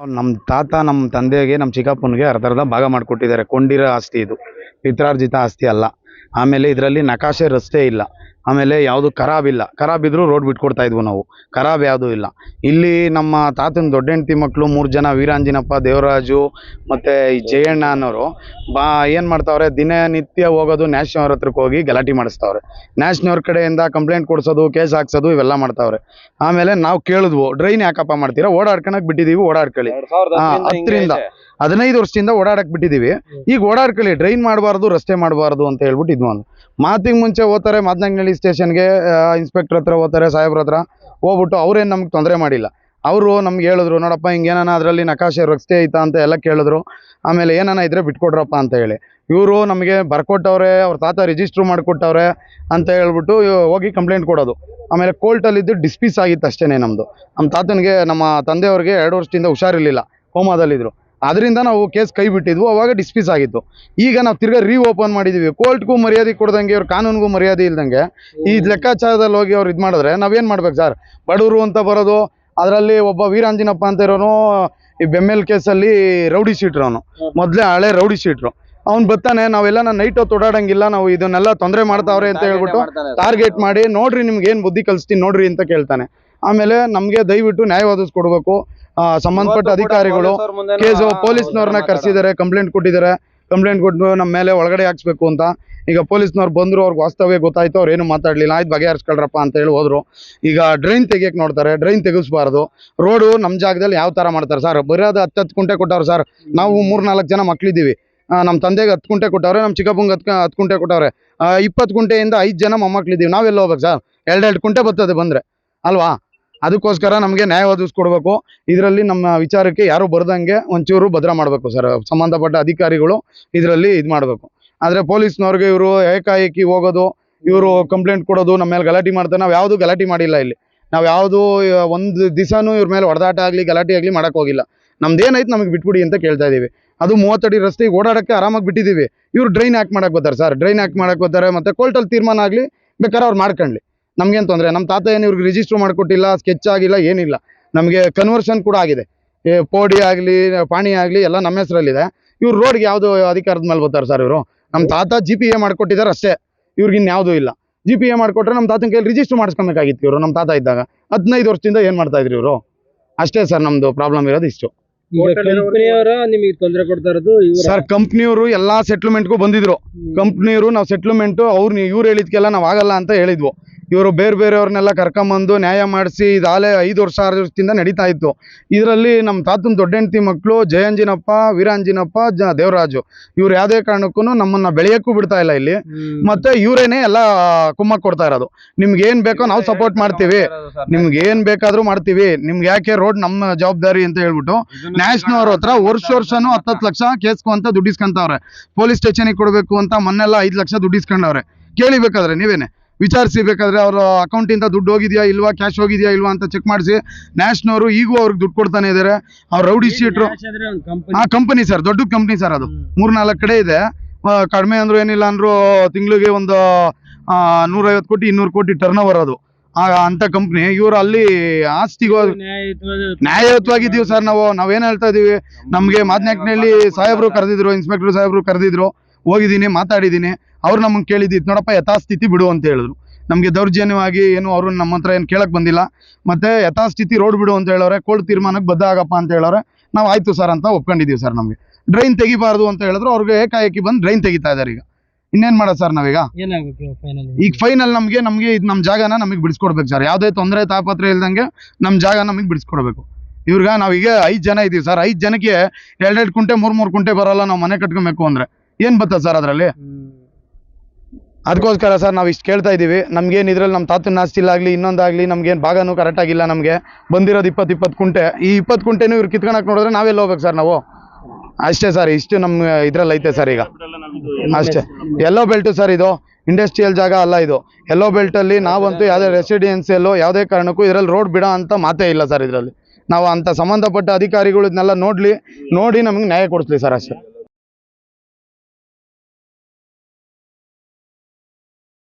ನಮ್ಮ ತಾತ ನಮ್ಮ ತಂದೆಗೆ ನಮ್ಮ ಚಿಕ್ಕಪ್ಪನಿಗೆ ಅರ್ಧ ಅರ್ಧ ಭಾಗ ಮಾಡಿಕೊಟ್ಟಿದ್ದಾರೆ. ಕೊಂಡಿರೋ ಆಸ್ತಿ ಇದು. ಪಿತ್ರಾರ್ಜಿತ ಆಸ್ತಿ ಅಲ್ಲ. ಆಮೇಲೆ ಇದರಲ್ಲಿ ನಕಾಶೆ ರಸ್ತೆ ಇಲ್ಲ. ಆಮೇಲೆ ಯಾವುದು ಖರಾಬ್ ಇಲ್ಲ. ಖರಾಬ್ ಇದ್ರೂ ರೋಡ್ ಬಿಟ್ಕೊಡ್ತಾ ಇದ್ವು ನಾವು. ಖರಾಬ್ ಯಾವುದೂ ಇಲ್ಲ. ಇಲ್ಲಿ ನಮ್ಮ ತಾತನ ದೊಡ್ಡ ಹೆಂಡತಿ ಮಕ್ಕಳು ಮೂರು ಜನ ವೀರಾಂಜಿನಪ್ಪ ದೇವರಾಜು ಮತ್ತು ಈ ಜಯಣ್ಣ ಅನ್ನೋರು ಬಾ ಏನು ಮಾಡ್ತಾವ್ರೆ ದಿನನಿತ್ಯ ಹೋಗೋದು ನ್ಯಾಷನವ್ರ ಹತ್ರಕ್ಕೆ ಹೋಗಿ ಗಲಾಟೆ ಮಾಡಿಸ್ತಾವ್ರೆ. ಅವ್ರ ಕಡೆಯಿಂದ ಕಂಪ್ಲೇಂಟ್ ಕೊಡ್ಸೋದು ಕೇಸ್ ಹಾಕ್ಸೋದು ಇವೆಲ್ಲ ಮಾಡ್ತಾವ್ರೆ. ಆಮೇಲೆ ನಾವು ಕೇಳಿದ್ವು ಡ್ರೈನ್ ಯಾಕಪ್ಪ ಮಾಡ್ತೀರಾ? ಓಡಾಡ್ಕೊಳಕ್ ಬಿಟ್ಟಿದೀವಿ ಓಡಾಡ್ಕೊಳ್ಳಿ. ಹತ್ತರಿಂದ ಹದಿನೈದು ವರ್ಷದಿಂದ ಓಡಾಡಕ್ ಬಿಟ್ಟಿದೀವಿ. ಈಗ ಓಡಾಡ್ಕೊಳ್ಳಿ ಡ್ರೈನ್ ಮಾಡಬಾರ್ದು ರಸ್ತೆ ಮಾಡಬಾರ್ದು ಅಂತ ಹೇಳ್ಬಿಟ್ಟು ಇದ್ವು ಮಾತಿಗೆ ಮುಂಚೆ ಹೋಗ್ತಾರೆ ಮಾದನಹಳ್ಳಿ ಸ್ಟೇಷನ್ಗೆ ಇನ್ಸ್ಪೆಕ್ಟರ್ ಹತ್ರ ಹೋಗ್ತಾರೆ, ಸಾಹೇಬ್ರ ಹತ್ರ ಹೋಗ್ಬಿಟ್ಟು ಅವ್ರೇನು ನಮ್ಗೆ ತೊಂದರೆ ಮಾಡಿಲ್ಲ. ಅವರು ನಮ್ಗೆ ಹೇಳಿದ್ರು, ನೋಡಪ್ಪ, ಹಿಂಗೇನಾನ ಅದರಲ್ಲಿ ನಕಾಶೆ ರಸ್ತೆ ಐತಾ ಅಂತ ಎಲ್ಲ ಕೇಳಿದ್ರು. ಆಮೇಲೆ ಏನಾನ ಇದ್ರೆ ಬಿಟ್ಕೊಡ್ರಪ್ಪ ಅಂತ ಹೇಳಿ. ಇವರು ನಮಗೆ ಬರ್ಕೊಟ್ಟವ್ರೆ, ಅವ್ರ ತಾತ ರಿಜಿಸ್ಟ್ರ್ ಮಾಡಿಕೊಟ್ಟವ್ರೆ ಅಂತ ಹೇಳ್ಬಿಟ್ಟು ಹೋಗಿ ಕಂಪ್ಲೇಂಟ್ ಕೊಡೋದು. ಆಮೇಲೆ ಕೋರ್ಟಲ್ಲಿದ್ದು ಡಿಸ್ಪೀಸ್ ಆಗಿತ್ತು ಅಷ್ಟೇ ನಮ್ಮದು ನಮ್ಮ ತಾತನಿಗೆ, ನಮ್ಮ ತಂದೆಯವ್ರಿಗೆ ಎರಡು ವರ್ಷದಿಂದ ಹುಷಾರಿರಲಿಲ್ಲ. ಕೋಮಾದಲ್ಲಿದ್ದರು ಅದರಿಂದ ನಾವು ಕೇಸ್ ಕೈ ಬಿಟ್ಟಿದ್ವು ಅವಾಗ ಡಿಸ್ಮಿಸ್ ಆಗಿತ್ತು ಈಗ ನಾವು ತಿರ್ಗಾ ರೀ ಓಪನ್ ಮಾಡಿದ್ದೀವಿ ಕೋರ್ಟ್ಗೂ ಮರ್ಯಾದೆ ಕೊಡ್ದಂಗೆ ಇವ್ರ ಕಾನೂನಿಗೂ ಮರ್ಯಾದೆ ಇಲ್ದಂಗೆ ಈ ಲೆಕ್ಕಾಚಾರದಲ್ಲಿ ಹೋಗಿ ಅವ್ರು ಇದು ಮಾಡಿದ್ರೆ ನಾವೇನು ಮಾಡ್ಬೇಕು ಸರ್? ಬಡವರು ಅಂತ ಬರೋದು ಅದರಲ್ಲಿ ಒಬ್ಬ ವೀರಾಂಜಿನಪ್ಪ ಅಂತ ಇರೋನು ಈ ಬೆಮ್ಮೆಲ್ ಕೇಸಲ್ಲಿ ರೌಡಿ ಶೀಟ್ರು ಅವನು. ಮೊದಲೇ ಹಳೆ ರೌಡಿ ಶೀಟ್ರು. ಅವ್ನು ಬರ್ತಾನೆ ನಾವೆಲ್ಲ ನೈಟ್ ಹೊತ್ತು ಓಡಾಡಂಗಿಲ್ಲ ನಾವು ಇದನ್ನೆಲ್ಲ ತೊಂದರೆ ಮಾಡ್ತಾವ್ರೆ ಅಂತ ಹೇಳ್ಬಿಟ್ಟು ಟಾರ್ಗೆಟ್ ಮಾಡಿ ನೋಡ್ರಿ ನಿಮ್ಗೆ ಏನು ಬುದ್ಧಿ ಕಲಿಸ್ತೀನಿ ನೋಡ್ರಿ ಅಂತ ಕೇಳ್ತಾನೆ. ಆಮೇಲೆ ನಮಗೆ ದಯವಿಟ್ಟು ನ್ಯಾಯ ಒದಗಿಸ್ಕೊಡ್ಬೇಕು ಆ, ಸಂಬಂಧಪಟ್ಟ ಅಧಿಕಾರಿಗಳು ಕೇಸು ಪೊಲೀಸ್ನವ್ರನ್ನ ಕರೆಸಿದ್ದಾರೆ ಕಂಪ್ಲೇಂಟ್ ಕೊಟ್ಟಿದ್ದಾರೆ. ಕಂಪ್ಲೇಂಟ್ ಕೊಟ್ಟು ನಮ್ಮ ಮೇಲೆ ಒಳಗಡೆ ಹಾಕ್ಸ್ಬೇಕು ಅಂತ. ಈಗ ಪೊಲೀಸ್ನವ್ರು ಬಂದರು ಅವ್ರಿಗೆ ವಾಸ್ತವ್ಯ ಗೊತ್ತಾಯ್ತು ಅವ್ರು ಏನು ಮಾತಾಡಲಿಲ್ಲ. ಆಯ್ತು ಬಗೆಹರಿಸ್ಕೊಳ್ರಪ್ಪ ಅಂತ ಹೇಳಿ ಹೋದ್ರು ಈಗ ಡ್ರೈನ್ ತೆಗಿಯಕ್ಕೆ ನೋಡ್ತಾರೆ ಡ್ರೈನ್ ತೆಗಿಸ್ಬಾರ್ದು. ರೋಡು ನಮ್ಮ ಜಾಗದಲ್ಲಿ ಯಾವ ಥರ ಮಾಡ್ತಾರೆ ಸರ್? ಬರೋದು ಹತ್ತು ಹತ್ತು ಕುಂಟೆ ಕೊಟ್ಟವ್ರು ಸರ್. ನಾವು ಮೂರು ನಾಲ್ಕು ಜನ ಮಕ್ಳಿದ್ದೀವಿ. ನಮ್ಮ ತಂದೆಗೆ ಹತ್ತು ಕುಂಟೆ ಕೊಟ್ಟವ್ರೆ ನಮ್ಮ ಚಿಕ್ಕಪ್ಪಂಗೆ ಹತ್ತು ಹತ್ತು ಕುಂಟೆ ಕೊಟ್ಟವ್ರೆ. ಇಪ್ಪತ್ತು ಕುಂಟೆಯಿಂದ ಐದು ಜನ ಮೊಮ್ಮಕ್ಳಿದ್ದೀವಿ. ನಾವೆಲ್ಲ ಹೋಗ್ಬೇಕು ಸರ್? ಎರಡೆರಡು ಕುಂಟೆ ಬರ್ತದೆ ಬಂದರೆ. ಅಲ್ವಾ? ಅದಕ್ಕೋಸ್ಕರ ನಮಗೆ ನ್ಯಾಯ ಒದಗಿಸ್ಕೊಡ್ಬೇಕು ಇದರಲ್ಲಿ ನಮ್ಮ ವಿಚಾರಕ್ಕೆ ಯಾರು ಬರ್ದಂಗೆ ಒಂಚೂರು ಭದ್ರ ಮಾಡಬೇಕು ಸರ್. ಸಂಬಂಧಪಟ್ಟ ಅಧಿಕಾರಿಗಳು ಇದರಲ್ಲಿ ಇದು ಮಾಡಬೇಕು. ಆದರೆ ಪೊಲೀಸ್ನವ್ರಿಗೆ ಇವರು ಏಕಾಏಕಿ ಹೋಗೋದು, ಇವರು ಕಂಪ್ಲೇಂಟ್ ಕೊಡೋದು, ನಮ್ಮ ಮೇಲೆ ಗಲಾಟೆ ಮಾಡ್ತಾರೆ. ನಾವು ಯಾವುದು ಗಲಾಟೆ ಮಾಡಿಲ್ಲ ಇಲ್ಲಿ. ನಾವು ಯಾವುದು ಒಂದು ದಿವಸನೂ ಇವ್ರ ಮೇಲೆ ಹೊಡೆದಾಟ ಆಗಲಿ, ಗಲಾಟೆ ಆಗಲಿ ಮಾಡೋಕೆ ಹೋಗಿಲ್ಲ. ನಮ್ದು ಏನೈತೆ ನಮಗೆ ಬಿಟ್ಬಿಡಿ ಅಂತ ಕೇಳ್ತಾ ಇದ್ದೀವಿ ಅದು ಮೂವತ್ತಡಿ ರಸ್ತೆಗೆ ಓಡಾಡೋಕ್ಕೆ ಆರಾಮಾಗಿ ಬಿಟ್ಟಿದ್ದೀವಿ ಇವರು ಡ್ರೈನ್ ಹಾಕಿ ಮಾಡೋಕ್ಕೆ ಬರ್ತಾರೆ ಸರ್. ಡ್ರೈನ್ ಹಾಕಿ ಮಾಡೋಕ್ಕೆ ಬರ್ತಾರೆ. ಮತ್ತು ಕೋರ್ಟಲ್ಲಿ ತೀರ್ಮಾನ ಆಗಲಿ ಬೇಕಾದ್ರೆ ಅವ್ರು ಮಾಡ್ಕೊಳ್ಳಿ. ನಮ್ಗೇನು ತೊಂದರೆ ನಮ್ಮ ತಾತ ಏನು ಇವ್ರಿಗೆ ರಿಜಿಸ್ಟರ್ ಮಾಡಿಕೊಟ್ಟಿಲ್ಲ ಸ್ಕೆಚ್ ಆಗಿಲ್ಲ ಏನಿಲ್ಲ. ನಮಗೆ ಕನ್ವರ್ಷನ್ ಕೂಡ ಆಗಿದೆ. ಏ ಪೋಡಿ ಆಗಲಿ ಪಾಣಿ ಆಗಲಿ ಎಲ್ಲ ನಮ್ಮ ಹೆಸರಲ್ಲಿದೆ. ಇವ್ರು ರೋಡ್ಗೆ ಯಾವುದು ಅಧಿಕಾರದ ಮೇಲೆ ಬರ್ತಾರೆ ಸರ್ ಇವರು. ನಮ್ಮ ತಾತ ಜಿ ಪಿ ಎ ಮಾಡಿಕೊಟ್ಟಿದ್ದಾರೆ ಅಷ್ಟೇ. ಇವ್ರಿಗೆ ಇನ್ಯಾವುದೂ ಇಲ್ಲ. ಜಿ ಪಿ ಎ ಮಾಡಿಕೊಟ್ರೆ ನಮ್ಮ ತಾತನ ಕೈಯಲ್ಲಿ ರಿಜಿಸ್ಟರ್ ಮಾಡಿಸ್ಕೊಬೇಕಾಗಿತ್ತು ಇವರು ನಮ್ಮ ತಾತ ಇದ್ದಾಗ. ಹದಿನೈದು ವರ್ಷದಿಂದ ಏನು ಮಾಡ್ತಾ ಇದ್ರು ಇವರು? ಅಷ್ಟೇ ಸರ್ ನಮ್ಮದು ಪ್ರಾಬ್ಲಮ್ ಇರೋದು ಇಷ್ಟು. ಕಂಪನಿಯವರ ನಿಮಗೆ ತೊಂದರೆ ಕೊಡ್ತಾ ಇರೋದು ಸರ್ ಕಂಪ್ನಿಯವರು ಎಲ್ಲಾ ಸೆಟ್ಲ್ಮೆಂಟ್ಗೂ ಬಂದಿದ್ರು. ಕಂಪ್ನಿಯವರು ನಾವು ಸೆಟ್ಲ್ಮೆಂಟು ಅವ್ರು ಇವ್ರು ಹೇಳಿದ್ಕೆಲ್ಲ ನಾವು ಆಗಲ್ಲ ಅಂತ ಹೇಳಿದ್ವು. ಇವರು ಬೇರೆ ಬೇರೆಯವ್ರನ್ನೆಲ್ಲ ಕರ್ಕೊಂಬಂದು ನ್ಯಾಯ ಮಾಡಿಸಿ ಇದಾಲೆ ಐದು ವರ್ಷ ಆರು ವರ್ಷದಿಂದ ನಡೀತಾ ಇತ್ತು. ಇದರಲ್ಲಿ ನಮ್ಮ ತಾತನ ದೊಡ್ಡ ಹೆಂಡತಿ ಮಕ್ಕಳು ಜಯಂಜಿನಪ್ಪ ವೀರಾಂಜಿನಪ್ಪ ಜ ದೇವರಾಜು ಇವ್ರು ಯಾವುದೇ ಕಾರಣಕ್ಕೂ ನಮ್ಮನ್ನ ಬೆಳೆಯೋಕ್ಕೂ ಬಿಡ್ತಾ ಇಲ್ಲ ಇಲ್ಲಿ. ಮತ್ತೆ ಇವರೇನೆ ಎಲ್ಲ ಕುಮ್ಮಕ್ ಕೊಡ್ತಾ ಇರೋದು. ನಿಮ್ಗೆ ಏನು ಬೇಕೋ ನಾವು ಸಪೋರ್ಟ್ ಮಾಡ್ತೀವಿ. ನಿಮ್ಗೆ ಏನು ಬೇಕಾದರೂ ಮಾಡ್ತೀವಿ. ನಿಮ್ಗೆ ಯಾಕೆ ರೋಡ್ ನಮ್ಮ ಜವಾಬ್ದಾರಿ ಅಂತ ಹೇಳ್ಬಿಟ್ಟು ನ್ಯಾಷನಲ್ ಹತ್ರ ವರ್ಷ ವರ್ಷನೂ ಹತ್ತತ್ತು ಲಕ್ಷ ಕೇಸ್ಕೊಂತ ಅಂತ ದುಡ್ಡಿಸ್ಕೊಂತವ್ರೆ ಪೊಲೀಸ್ ಸ್ಟೇಷನಿಗೆ ಕೊಡಬೇಕು ಅಂತ ಮೊನ್ನೆಲ್ಲ ಐದು ಲಕ್ಷ ದುಡ್ಡಿಸ್ಕೊಂಡವ್ರೆ ಕೇಳಿಬೇಕಾದ್ರೆ ಕೇಳಿ ಬೇಕಾದ್ರೆ ನೀವೇನೆ? ವಿಚಾರಿಸಿ ಬೇಕಾದ್ರೆ ಅವ್ರ ಅಕೌಂಟಿಂದ ದುಡ್ಡು ಹೋಗಿದೆಯಾ ಇಲ್ವಾ ಕ್ಯಾಶ್ ಹೋಗಿದ್ಯಾ ಇಲ್ವಾ ಅಂತ ಚೆಕ್ ಮಾಡಿಸಿ. ನ್ಯಾಷ್ನವರು ಈಗೂ ಅವ್ರಿಗೆ ದುಡ್ಡು ಕೊಡ್ತಾನೆ ಇದ್ದಾರೆ ಅವ್ರ ರೌಡಿ ಶೀಟ್ರು ಆ ಕಂಪನಿ ಸರ್ ದೊಡ್ಡ ಕಂಪನಿ ಸರ್ ಅದು. ಮೂರ್ನಾಲ್ಕು ಕಡೆ ಇದೆ. ಕಡಿಮೆ ಅಂದರೂ ಏನಿಲ್ಲ ಅಂದರೂ ತಿಂಗಳಿಗೆ ಒಂದು ನೂರೈವತ್ತು ಕೋಟಿ ಇನ್ನೂರು ಕೋಟಿ ಟರ್ನ್ ಓವರ್ ಅದು. ಆ ಅಂತ ಕಂಪ್ನಿ ಇವರು ಅಲ್ಲಿ ಆಸ್ತಿಗೋ ನ್ಯಾಯಯುತವಾಗಿದ್ದೀವಿ ಸರ್ ನಾವು. ನಾವೇನು ಹೇಳ್ತಾ ಇದೀವಿ? ನಮಗೆ ಮಾದನಾಕ್ನಲ್ಲಿ ಸಾಹೇಬ್ರು ಕರೆದಿದ್ರು ಇನ್ಸ್ಪೆಕ್ಟರ್ ಸಾಹೇಬ್ರು ಕರೆದಿದ್ರು. ಹೋಗಿದ್ದೀನಿ ಮಾತಾಡಿದ್ದೀನಿ ಅವ್ರು ನಮ್ಮನ್ನು ಕೇಳಿದ್ದಿತ್ತು ನೋಡಪ್ಪ ಯಥಾಸ್ಥಿತಿ ಬಿಡು ಅಂತ ಹೇಳಿದ್ರು. ನಮಗೆ ದೌರ್ಜನ್ಯವಾಗಿ ಏನು ಅವರು ನಮ್ಮ ಹತ್ರ ಏನು ಕೇಳಕ್ಕೆ ಬಂದಿಲ್ಲ. ಮತ್ತೆ ಯಥಾಸ್ಥಿತಿ ರೋಡ್ ಬಿಡು ಅಂತ ಹೇಳೋರೆ ಕೋರ್ಟ್ ತೀರ್ಮಾನಕ್ಕೆ ಬದ್ಧ ಆಗಪ್ಪ ಅಂತ ಹೇಳೋರೆ ನಾವು ಆಯ್ತು ಸರ್ ಅಂತ ಒಪ್ಕೊಂಡಿದ್ದೀವಿ ಸರ್ ನಮಗೆ. ಡ್ರೈನ್ ತೆಗಿಬಾರ್ದು ಅಂತ ಹೇಳಿದ್ರು ಅವ್ರಿಗೆ ಏಕಾಏಕಿ ಬಂದು ಡ್ರೈನ್ ತೆಗಿತಾ ಇದ್ದಾರೆ ಈಗ. ಇನ್ನೇನ್ ಮಾಡೋದು ಸರ್ ನಾವೀಗ? ಈಗ ಫೈನಲ್ ನಮಗೆ ನಮಗೆ ಇದು ನಮ್ಮ ಜಾಗನ ನಮಗೆ ಬಿಡಿಸ್ಕೊಡ್ಬೇಕು ಸರ್. ಯಾವುದೇ ತೊಂದರೆ ತಾಪತ್ರೆ ಇಲ್ದಂಗೆ ನಮ್ಮ ಜಾಗ ನಮಗೆ ಬಿಡಿಸ್ಕೊಡ್ಬೇಕು. ಇವ್ರಿಗೆ ನಾವೀಗ ಐದು ಜನ ಇದ್ದೀವಿ ಸರ್. ಐದು ಜನಕ್ಕೆ ಎರಡೆರಡು ಕುಂಟೆ ಮೂರು ಮೂರು ಕುಂಟೆ ಬರೋಲ್ಲ ನಾವು ಮನೆ ಕಟ್ಕೊಬೇಕು ಅಂದ್ರೆ. ಏನು ಬರ್ತದೆ ಸರ್ ಅದರಲ್ಲಿ? ಅದಕ್ಕೋಸ್ಕರ ಸರ್ ನಾವು ಇಷ್ಟು ಕೇಳ್ತಾ ಇದ್ದೀವಿ ನಮ್ಗೇನು ಇದ್ರಲ್ಲಿ ನಮ್ಮ ತಾತನ ಆಸ್ತಿಲಾಗಲಿ ಇನ್ನೊಂದಾಗಲಿ ನಮ್ಗೇನು ಭಾಗನೂ ಕರೆಕ್ಟಾಗಿಲ್ಲ ನಮಗೆ. ಬಂದಿರೋದು ಇಪ್ಪತ್ತು ಇಪ್ಪತ್ತು ಕುಂಟೆ. ಈ ಇಪ್ಪತ್ತು ಕುಂಟೆನೂ ಇವ್ರು ಕಿತ್ಕೊಳಕ್ಕೆ ನೋಡಿದ್ರೆ ನಾವೆಲ್ಲ ಹೋಗ್ಬೇಕು ಸರ್ ನಾವು? ಅಷ್ಟೇ ಸರ್, ಇಷ್ಟು ನಮ್ಮ ಇದ್ರಲ್ಲಿ ಐತೆ ಸರ್ ಈಗ. ಅಷ್ಟೇ. ಎಲ್ಲೋ ಬೆಲ್ಟು ಸರ್ ಇದು. ಇಂಡಸ್ಟ್ರಿಯಲ್ ಜಾಗ ಅಲ್ಲ ಇದು. ಎಲ್ಲೋ ಬೆಲ್ಟಲ್ಲಿ ನಾವಂತೂ ಯಾವುದೇ ರೆಸಿಡೆನ್ಸಿಯಲ್ಲೋ ಯಾವುದೇ ಕಾರಣಕ್ಕೂ ಇದರಲ್ಲಿ ರೋಡ್ ಬಿಡೋ ಅಂತ ಮಾತೇ ಇಲ್ಲ ಸರ್ ಇದರಲ್ಲಿ. ನಾವು ಅಂತ ಸಂಬಂಧಪಟ್ಟ ಅಧಿಕಾರಿಗಳು ಇದನ್ನೆಲ್ಲ ನೋಡಲಿ, ನೋಡಿ ನಮಗೆ ನ್ಯಾಯ ಕೊಡಿಸ್ಲಿ ಸರ್ ಅಷ್ಟೇ.